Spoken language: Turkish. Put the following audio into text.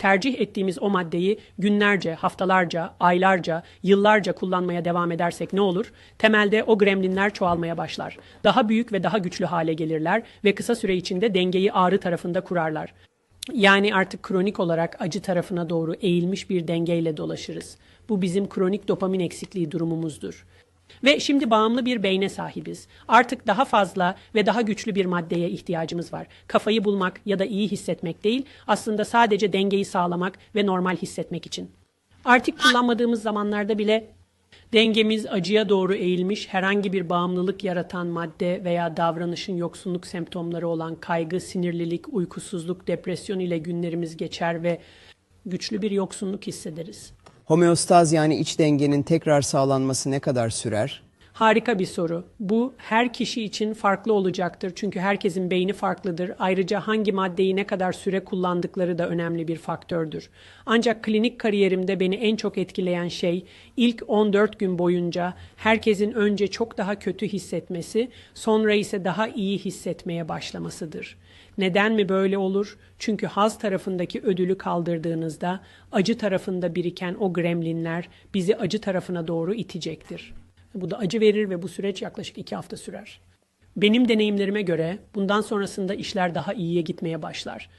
tercih ettiğimiz o maddeyi günlerce, haftalarca, aylarca, yıllarca kullanmaya devam edersek ne olur? Temelde o gremlinler çoğalmaya başlar. Daha büyük ve daha güçlü hale gelirler ve kısa süre içinde dengeyi ağrı tarafında kurarlar. Yani artık kronik olarak acı tarafına doğru eğilmiş bir dengeyle dolaşırız. Bu bizim kronik dopamin eksikliği durumumuzdur. Ve şimdi bağımlı bir beyne sahibiz. Artık daha fazla ve daha güçlü bir maddeye ihtiyacımız var. Kafayı bulmak ya da iyi hissetmek değil, aslında sadece dengeyi sağlamak ve normal hissetmek için. Artık kullanmadığımız zamanlarda bile dengemiz acıya doğru eğilmiş herhangi bir bağımlılık yaratan madde veya davranışın yoksunluk semptomları olan kaygı, sinirlilik, uykusuzluk, depresyon ile günlerimiz geçer ve güçlü bir yoksunluk hissederiz. Homeostaz yani iç dengenin tekrar sağlanması ne kadar sürer? Harika bir soru. Bu her kişi için farklı olacaktır. Çünkü herkesin beyni farklıdır. Ayrıca hangi maddeyi ne kadar süre kullandıkları da önemli bir faktördür. Ancak klinik kariyerimde beni en çok etkileyen şey ilk 14 gün boyunca herkesin önce çok daha kötü hissetmesi, sonra ise daha iyi hissetmeye başlamasıdır. Neden mi böyle olur? Çünkü haz tarafındaki ödülü kaldırdığınızda acı tarafında biriken o gremlinler bizi acı tarafına doğru itecektir. Bu da acı verir ve bu süreç yaklaşık iki hafta sürer. Benim deneyimlerime göre bundan sonrasında işler daha iyiye gitmeye başlar.